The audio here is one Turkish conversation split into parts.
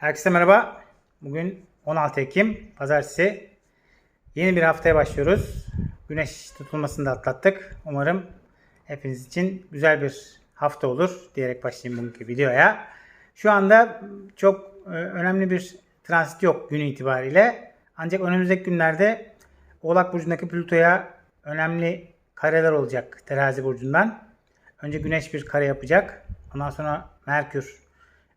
Herkese merhaba. Bugün 16 Ekim Pazartesi. Yeni bir haftaya başlıyoruz. Güneş tutulmasını da atlattık. Umarım hepiniz için güzel bir hafta olur diyerek başlayayım bugünkü videoya. Şu anda çok e, önemli bir transit yok gün itibariyle. Ancak önümüzdeki günlerde Oğlak Burcu'ndaki Plüto'ya önemli kareler olacak terazi burcundan. Önce Güneş bir kare yapacak. Ondan sonra Merkür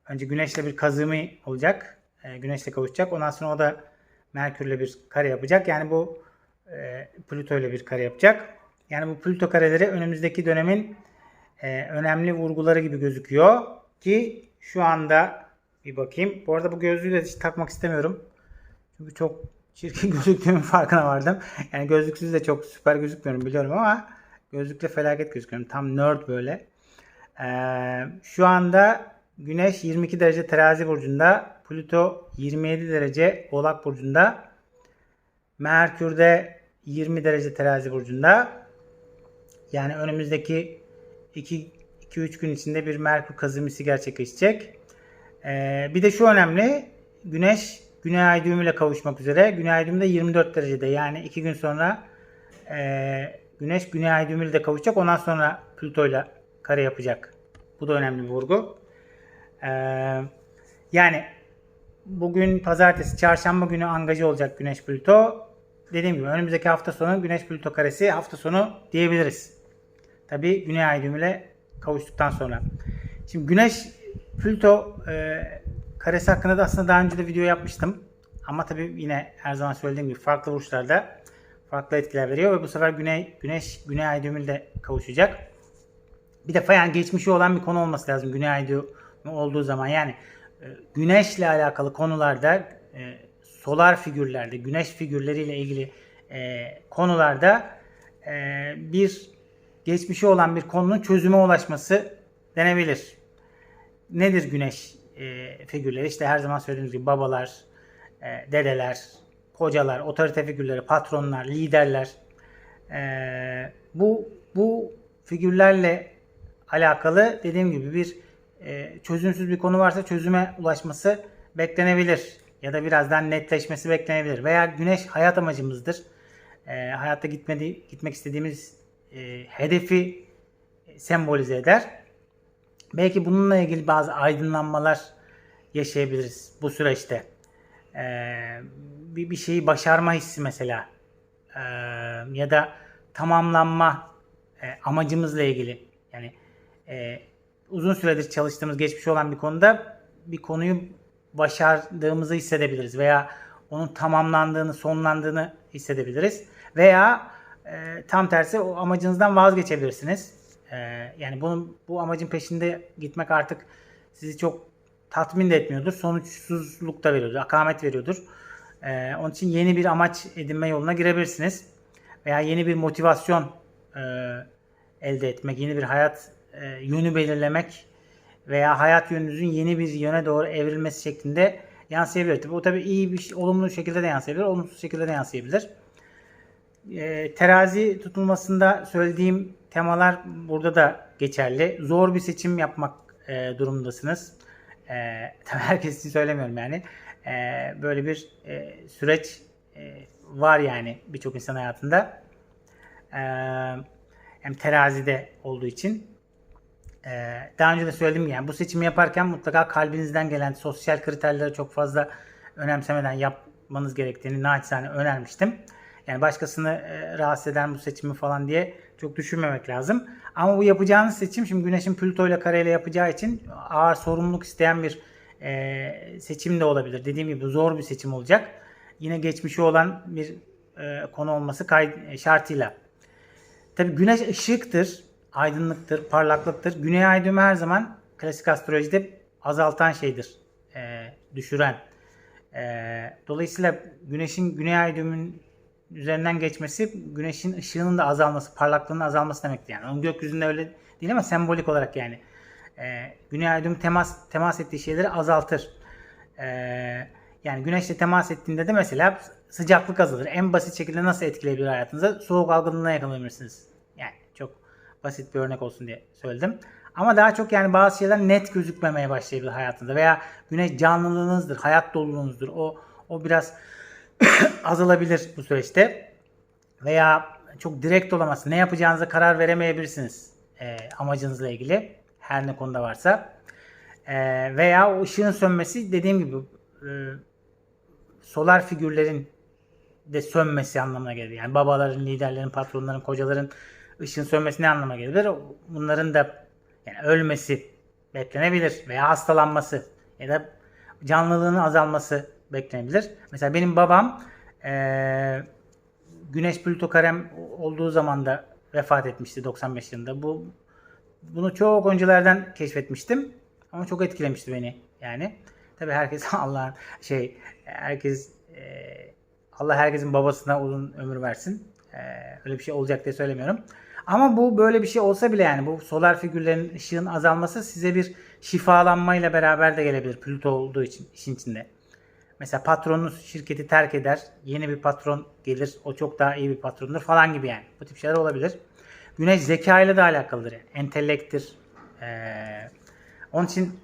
Önce Güneş'le bir kazımi olacak. E, Güneş'le kavuşacak. Ondan sonra o da Merkür'le bir kare yapacak. Yani bu e, Plüto ile bir kare yapacak. Yani bu Plüto kareleri önümüzdeki dönemin e, önemli vurguları gibi gözüküyor. Ki şu anda bir bakayım. Bu arada bu gözlüğü de hiç takmak istemiyorum. Çünkü çok çirkin gözüktüğümün farkına vardım. Yani gözlüksüz de çok süper gözükmüyorum biliyorum ama gözlükle felaket gözüküyorum. Tam nerd böyle. Ee, şu anda Güneş 22 derece terazi burcunda. Plüto 27 derece oğlak burcunda. Merkür de 20 derece terazi burcunda. Yani önümüzdeki 2-3 gün içinde bir Merkür kazımisi gerçekleşecek. Ee, bir de şu önemli. Güneş Güney ay düğümüyle kavuşmak üzere. Güney ay düğümü de 24 derecede. Yani 2 gün sonra e, Güneş Güney ay düğümüyle de kavuşacak. Ondan sonra Plüto ile kare yapacak. Bu da önemli bir vurgu. Ee, yani bugün pazartesi, çarşamba günü angajı olacak Güneş Plüto. Dediğim gibi önümüzdeki hafta sonu Güneş Plüto karesi hafta sonu diyebiliriz. Tabi Güney ay düğümüyle kavuştuktan sonra. Şimdi Güneş Plüto e, karesi hakkında da aslında daha önce de video yapmıştım. Ama tabi yine her zaman söylediğim gibi farklı burçlarda farklı etkiler veriyor ve bu sefer Güney Güneş Güney ay düğümüyle kavuşacak. Bir defa yani geçmişi olan bir konu olması lazım Güney ay düğümü olduğu zaman yani e, güneşle alakalı konularda e, solar figürlerde güneş figürleriyle ilgili e, konularda bir geçmişi olan bir konunun çözüme ulaşması denebilir. Nedir güneş figürleri? İşte her zaman söylediğimiz gibi babalar, dedeler, kocalar, otorite figürleri, patronlar, liderler. Bu bu figürlerle alakalı dediğim gibi bir e, çözümsüz bir konu varsa çözüme ulaşması beklenebilir. Ya da birazdan netleşmesi beklenebilir. Veya güneş hayat amacımızdır. E, hayatta gitmedi, gitmek istediğimiz e, hedefi sembolize eder. Belki bununla ilgili bazı aydınlanmalar yaşayabiliriz bu süreçte. E, bir, bir şeyi başarma hissi mesela. E, ya da tamamlanma e, amacımızla ilgili. Yani e, uzun süredir çalıştığımız geçmiş olan bir konuda bir konuyu başardığımızı hissedebiliriz veya onun tamamlandığını, sonlandığını hissedebiliriz. Veya e, tam tersi o amacınızdan vazgeçebilirsiniz. E, yani bunun bu amacın peşinde gitmek artık sizi çok tatmin de etmiyordur. Sonuçsuzluk da veriyordur, akamet veriyordur. E, onun için yeni bir amaç edinme yoluna girebilirsiniz. Veya yeni bir motivasyon e, elde etmek, yeni bir hayat e, yönü belirlemek veya hayat yönünüzün yeni bir yöne doğru evrilmesi şeklinde yansıyabilir. Tabii, bu tabii iyi bir şey, olumlu şekilde de yansıyabilir, olumsuz şekilde de yansıyabilir. E, terazi tutulmasında söylediğim temalar burada da geçerli. Zor bir seçim yapmak e, durumundasınız. E, tabii herkes için söylemiyorum yani. E, böyle bir e, süreç e, var yani birçok insan hayatında. E, hem terazide olduğu için ee, daha önce de söyledim yani bu seçimi yaparken mutlaka kalbinizden gelen sosyal kriterleri çok fazla önemsemeden yapmanız gerektiğini naçizane önermiştim. Yani başkasını e, rahatsız eden bu seçimi falan diye çok düşünmemek lazım. Ama bu yapacağınız seçim şimdi Güneş'in Plüto ile kareyle yapacağı için ağır sorumluluk isteyen bir e, seçim de olabilir. Dediğim gibi zor bir seçim olacak. Yine geçmişi olan bir e, konu olması şartıyla. Tabi Güneş ışıktır aydınlıktır, parlaklıktır. Güney ay düğümü her zaman klasik astrolojide azaltan şeydir. E, düşüren. E, dolayısıyla güneşin güney ay düğümünün üzerinden geçmesi güneşin ışığının da azalması, parlaklığının azalması demektir. Yani onun gökyüzünde öyle değil ama sembolik olarak yani. E, güney ay düğümü temas, temas ettiği şeyleri azaltır. E, yani güneşle temas ettiğinde de mesela sıcaklık azalır. En basit şekilde nasıl etkileyebilir hayatınıza? Soğuk algınlığına yakalanırsınız basit bir örnek olsun diye söyledim. Ama daha çok yani bazı şeyler net gözükmemeye başlayabilir hayatında veya güneş canlılığınızdır, hayat doluluğunuzdur. O o biraz azalabilir bu süreçte. Veya çok direkt olaması, ne yapacağınıza karar veremeyebilirsiniz e, amacınızla ilgili. Her ne konuda varsa. E, veya o ışığın sönmesi dediğim gibi e, solar figürlerin de sönmesi anlamına gelir. Yani babaların, liderlerin, patronların, kocaların ışığın sönmesi ne anlama gelir? Bunların da yani ölmesi beklenebilir veya hastalanması ya da canlılığının azalması beklenebilir. Mesela benim babam eee Güneş Plüto karem olduğu zaman da vefat etmişti 95 yılında. Bu bunu çok öncelerden keşfetmiştim ama çok etkilemişti beni yani. Tabii herkes Allah'ın şey herkes eee, Allah herkesin babasına uzun ömür versin. Eee, öyle bir şey olacak diye söylemiyorum. Ama bu böyle bir şey olsa bile yani bu solar figürlerin ışığın azalması size bir şifalanmayla beraber de gelebilir Plüto olduğu için işin içinde. Mesela patronunuz şirketi terk eder, yeni bir patron gelir, o çok daha iyi bir patrondur falan gibi yani. Bu tip şeyler olabilir. Güneş zeka ile de alakalıdır yani. Entelekttir. Ee, onun için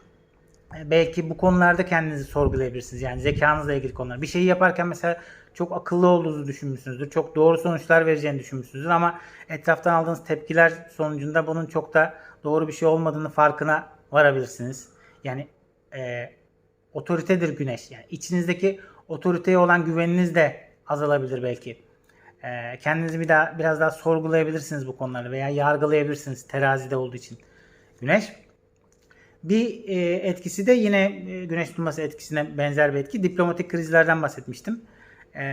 e, belki bu konularda kendinizi sorgulayabilirsiniz. Yani zekanızla ilgili konular. Bir şeyi yaparken mesela çok akıllı olduğunuzu düşünmüşsünüzdür. Çok doğru sonuçlar vereceğini düşünmüşsünüzdür ama etraftan aldığınız tepkiler sonucunda bunun çok da doğru bir şey olmadığını farkına varabilirsiniz. Yani e, otoritedir güneş. Yani içinizdeki otoriteye olan güveniniz de azalabilir belki. E, kendinizi bir daha biraz daha sorgulayabilirsiniz bu konularda veya yargılayabilirsiniz terazide olduğu için güneş. Bir e, etkisi de yine e, güneş tutması etkisine benzer bir etki. Diplomatik krizlerden bahsetmiştim. E,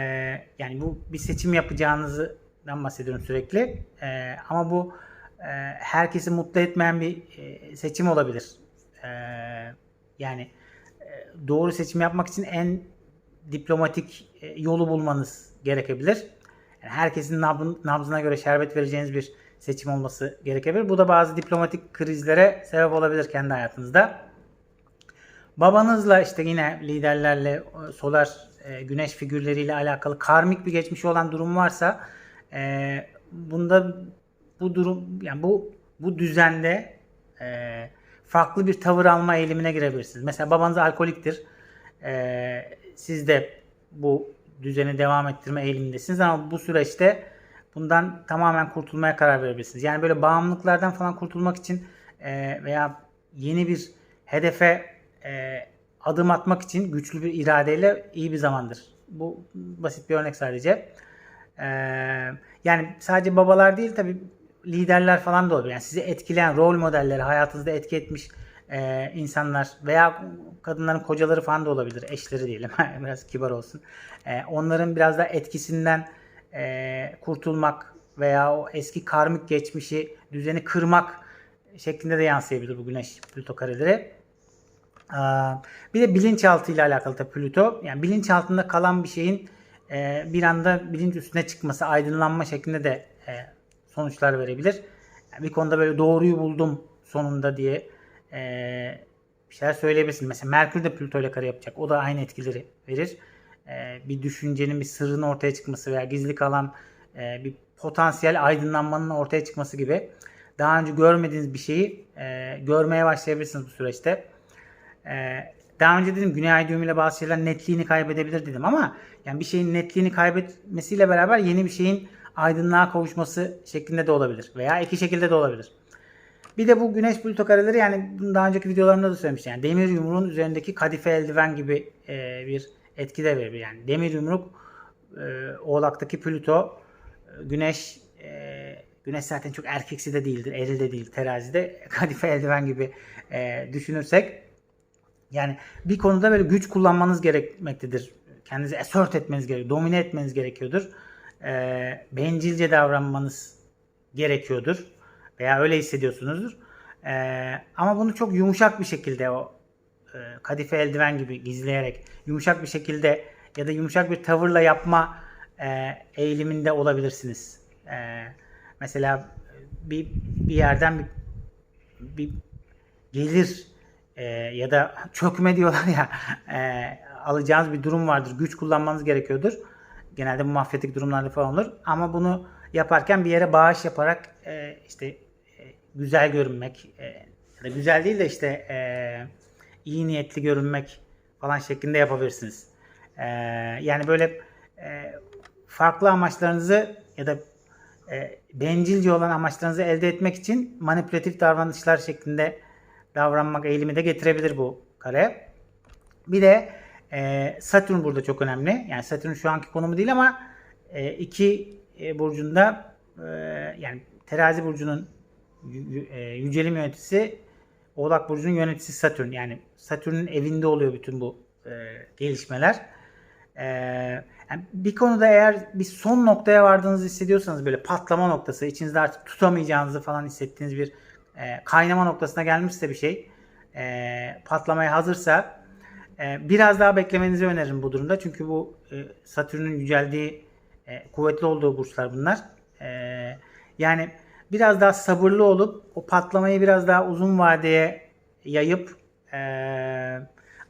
yani bu bir seçim yapacağınızdan bahsediyorum sürekli. E, ama bu e, herkesi mutlu etmeyen bir e, seçim olabilir. E, yani e, doğru seçim yapmak için en diplomatik e, yolu bulmanız gerekebilir. Yani herkesin nabın, nabzına göre şerbet vereceğiniz bir seçim olması gerekebilir. Bu da bazı diplomatik krizlere sebep olabilir kendi hayatınızda. Babanızla işte yine liderlerle e, solar e, güneş figürleriyle alakalı karmik bir geçmişi olan durum varsa e, bunda bu durum yani bu bu düzende e, farklı bir tavır alma eğilimine girebilirsiniz. Mesela babanız alkoliktir. E, siz de bu düzeni devam ettirme eğilimindesiniz ama bu süreçte bundan tamamen kurtulmaya karar verebilirsiniz. Yani böyle bağımlılıklardan falan kurtulmak için e, veya yeni bir hedefe e, adım atmak için güçlü bir iradeyle iyi bir zamandır. Bu basit bir örnek sadece. E, yani sadece babalar değil tabi liderler falan da olabilir. Yani sizi etkileyen rol modelleri, hayatınızda etki etmiş e, insanlar veya kadınların kocaları falan da olabilir. Eşleri diyelim. biraz kibar olsun. E, onların biraz da etkisinden e, kurtulmak veya o eski karmik geçmişi, düzeni kırmak şeklinde de yansıyabilir bu güneş Plüto kareleri. Bir de bilinçaltı ile alakalı tabii Plüto. Yani bilinçaltında kalan bir şeyin e, bir anda bilinç üstüne çıkması, aydınlanma şeklinde de e, sonuçlar verebilir. Bir konuda böyle doğruyu buldum sonunda diye e, bir şeyler söyleyebilirsin. Mesela Merkür de Plüto ile kare yapacak. O da aynı etkileri verir. Bir düşüncenin bir sırrın ortaya çıkması veya gizli kalan bir potansiyel aydınlanmanın ortaya çıkması gibi daha önce görmediğiniz bir şeyi görmeye başlayabilirsiniz bu süreçte. E, daha önce dedim Güney Ay düğümüyle bazı şeyler netliğini kaybedebilir dedim ama yani bir şeyin netliğini kaybetmesiyle beraber yeni bir şeyin aydınlığa kavuşması şeklinde de olabilir veya iki şekilde de olabilir. Bir de bu güneş Plüto kareleri yani bunu daha önceki videolarımda da söylemiştim. Yani demir yumruğun üzerindeki kadife eldiven gibi e, bir etki de verir. Yani demir yumruk e, Oğlak'taki Plüto e, güneş e, güneş zaten çok erkeksi de değildir. Eril de değil terazide. Kadife eldiven gibi e, düşünürsek yani bir konuda böyle güç kullanmanız gerekmektedir. Kendinizi assert etmeniz gerekiyor. Domine etmeniz gerekiyordur. E, bencilce davranmanız gerekiyordur. Veya öyle hissediyorsunuzdur. E, ama bunu çok yumuşak bir şekilde o e, kadife eldiven gibi gizleyerek yumuşak bir şekilde ya da yumuşak bir tavırla yapma e, eğiliminde olabilirsiniz. E, mesela bir bir yerden bir, bir gelir e, ya da çökme diyorlar ya e, alacağınız bir durum vardır. Güç kullanmanız gerekiyordur. Genelde bu mafyatik durumlarda falan olur. Ama bunu yaparken bir yere bağış yaparak e, işte e, güzel görünmek, e, Ya da güzel değil de işte eee, iyi niyetli görünmek falan şeklinde yapabilirsiniz. Eee, yani böyle eee, farklı amaçlarınızı ya da e, bencilce olan amaçlarınızı elde etmek için manipülatif davranışlar şeklinde davranmak eğilimi de getirebilir bu kare. Bir de e, Satürn burada çok önemli. Yani Satürn şu anki konumu değil ama e, iki e, burcunda e, yani terazi burcunun e, yücelim yöneticisi Oğlak burcunun yöneticisi Satürn. Yani Satürn'ün evinde oluyor bütün bu e, gelişmeler. Ee, yani bir konuda eğer bir son noktaya vardığınızı hissediyorsanız böyle patlama noktası, içinizde artık tutamayacağınızı falan hissettiğiniz bir e, kaynama noktasına gelmişse bir şey, e, patlamaya hazırsa e, biraz daha beklemenizi öneririm bu durumda. Çünkü bu e, Satürn'ün yüceldiği, e, kuvvetli olduğu burçlar bunlar. E, yani biraz daha sabırlı olup o patlamayı biraz daha uzun vadeye yayıp e,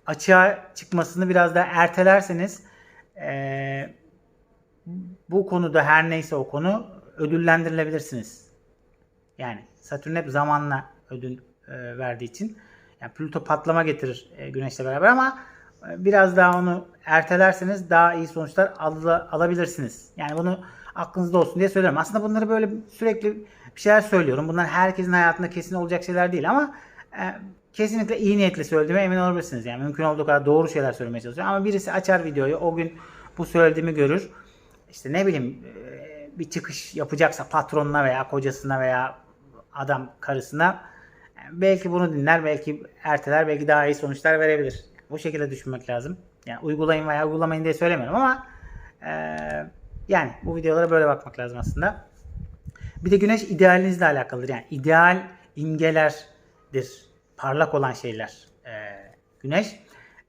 açığa çıkmasını biraz daha ertelerseniz e, bu konuda her neyse o konu ödüllendirilebilirsiniz. Yani Satürn hep zamanla ödül e, verdiği için yani Plüto patlama getirir e, Güneş'le beraber ama e, biraz daha onu ertelerseniz daha iyi sonuçlar al- alabilirsiniz. Yani bunu aklınızda olsun diye söylüyorum. Aslında bunları böyle sürekli bir şeyler söylüyorum. Bunlar herkesin hayatında kesin olacak şeyler değil ama e, kesinlikle iyi niyetle söylediğime emin olabilirsiniz. Yani mümkün olduğu kadar doğru şeyler söylemeye çalışıyorum. Ama birisi açar videoyu o gün bu söylediğimi görür. İşte ne bileyim e, bir çıkış yapacaksa patronuna veya kocasına veya adam karısına e, belki bunu dinler, belki erteler, belki daha iyi sonuçlar verebilir. Bu şekilde düşünmek lazım. Yani uygulayın veya uygulamayın diye söylemiyorum ama e, yani bu videolara böyle bakmak lazım aslında. Bir de güneş idealinizle alakalıdır. Yani ideal imgelerdir. Parlak olan şeyler. Ee, güneş.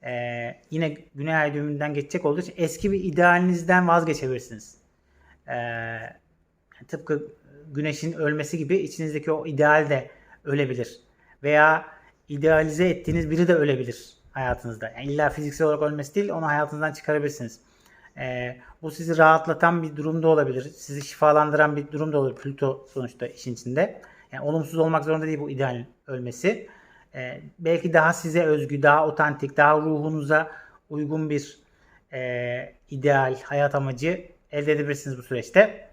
Ee, yine güney ay düğümünden geçecek olduğu için eski bir idealinizden vazgeçebilirsiniz. Ee, tıpkı güneşin ölmesi gibi içinizdeki o ideal de ölebilir. Veya idealize ettiğiniz biri de ölebilir hayatınızda. Yani illa fiziksel olarak ölmesi değil onu hayatınızdan çıkarabilirsiniz. Ee, bu sizi rahatlatan bir durumda olabilir. Sizi şifalandıran bir durumda olabilir. Plüto sonuçta işin içinde. Yani olumsuz olmak zorunda değil bu ideal ölmesi. Ee, belki daha size özgü, daha otantik, daha ruhunuza uygun bir e, ideal, hayat amacı elde edebilirsiniz bu süreçte.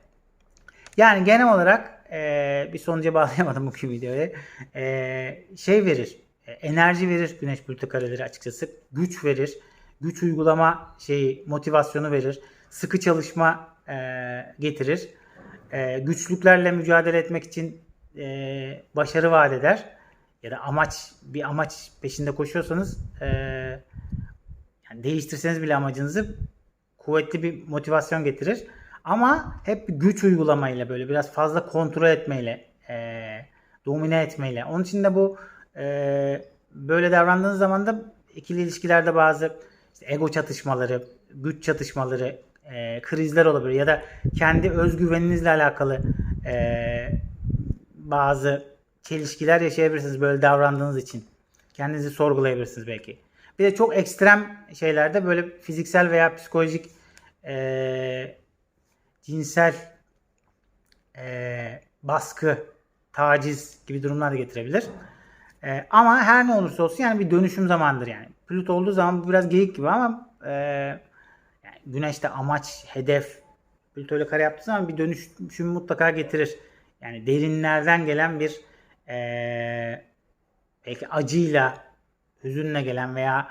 Yani genel olarak e, bir sonuca bağlayamadım bugün videoyu. E, şey verir, e, enerji verir güneş Plüto kareleri açıkçası. Güç verir. Güç uygulama şeyi, motivasyonu verir. Sıkı çalışma e, getirir. E, güçlüklerle mücadele etmek için e, başarı vaat eder. Ya da amaç, bir amaç peşinde koşuyorsanız e, yani değiştirseniz bile amacınızı kuvvetli bir motivasyon getirir. Ama hep güç uygulamayla böyle biraz fazla kontrol etmeyle, e, domine etmeyle. Onun için de bu e, böyle davrandığınız zaman da ikili ilişkilerde bazı işte ego çatışmaları, güç çatışmaları, e, krizler olabilir ya da kendi özgüveninizle alakalı e, bazı çelişkiler yaşayabilirsiniz böyle davrandığınız için. Kendinizi sorgulayabilirsiniz belki. Bir de çok ekstrem şeylerde böyle fiziksel veya psikolojik e, cinsel e, baskı, taciz gibi durumlar da getirebilir. E, ama her ne olursa olsun yani bir dönüşüm zamandır yani. Plüto olduğu zaman bu biraz geyik gibi ama e, yani güneşte amaç, hedef Plüto ile kare yaptığı zaman bir dönüşüm mutlaka getirir. Yani derinlerden gelen bir e, belki acıyla, hüzünle gelen veya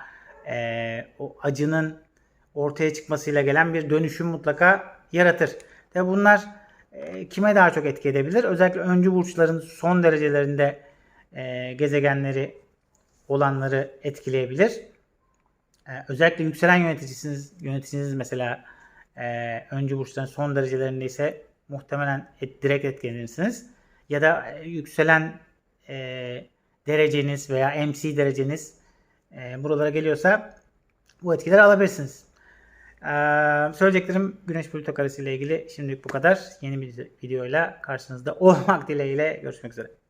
e, o acının ortaya çıkmasıyla gelen bir dönüşüm mutlaka yaratır. Tabi bunlar e, kime daha çok etki edebilir? Özellikle öncü burçların son derecelerinde e, gezegenleri olanları etkileyebilir. E, özellikle yükselen yöneticisiniz, yöneticiniz mesela e, öncü burçların son derecelerinde ise muhtemelen direkt etkilenirsiniz. Ya da yükselen dereceniz veya MC dereceniz e, buralara geliyorsa bu etkileri alabilirsiniz. Ee, söyleyeceklerim Güneş Plüto karesi ile ilgili şimdilik bu kadar. Yeni bir videoyla karşınızda olmak dileğiyle görüşmek üzere.